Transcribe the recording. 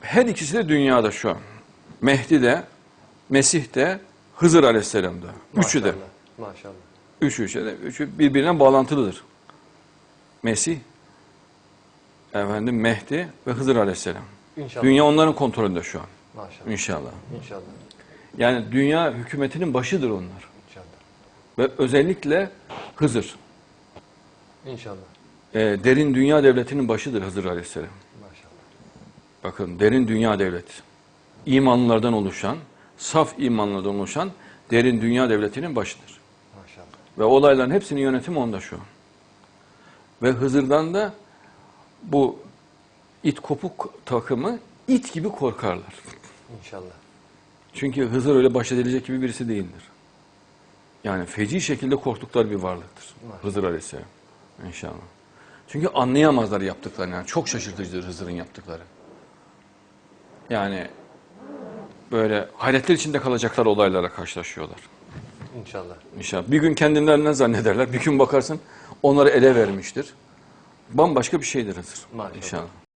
Her ikisi de dünyada şu an. Mehdi de, Mesih de, Hızır Aleyhisselam da. Üçü de. Maşallah. Üçü, üçü de. Üçü birbirine bağlantılıdır. Mesih, efendim Mehdi ve Hızır Aleyhisselam. İnşallah. Dünya onların kontrolünde şu an. Maşallah. İnşallah. İnşallah. Yani dünya hükümetinin başıdır onlar. İnşallah. Ve özellikle Hızır. İnşallah. Ee, derin dünya devletinin başıdır Hızır Aleyhisselam. Bakın derin dünya devleti. İmanlılardan oluşan, saf imanlardan oluşan derin dünya devletinin başıdır. Maşallah. Ve olayların hepsinin yönetimi onda şu an. Ve Hızır'dan da bu it kopuk takımı it gibi korkarlar. İnşallah. Çünkü Hızır öyle baş edilecek gibi birisi değildir. Yani feci şekilde korktukları bir varlıktır. Maşallah. Hızır Aleyhisselam. İnşallah. Çünkü anlayamazlar yaptıklarını. Yani çok şaşırtıcıdır Hızır'ın yaptıkları. Yani böyle hayretler içinde kalacaklar olaylara karşılaşıyorlar. İnşallah. İnşallah. Bir gün kendilerinden zannederler. Bir gün bakarsın onları ele vermiştir. Bambaşka bir şeydir Hızır. Maşallah. İnşallah.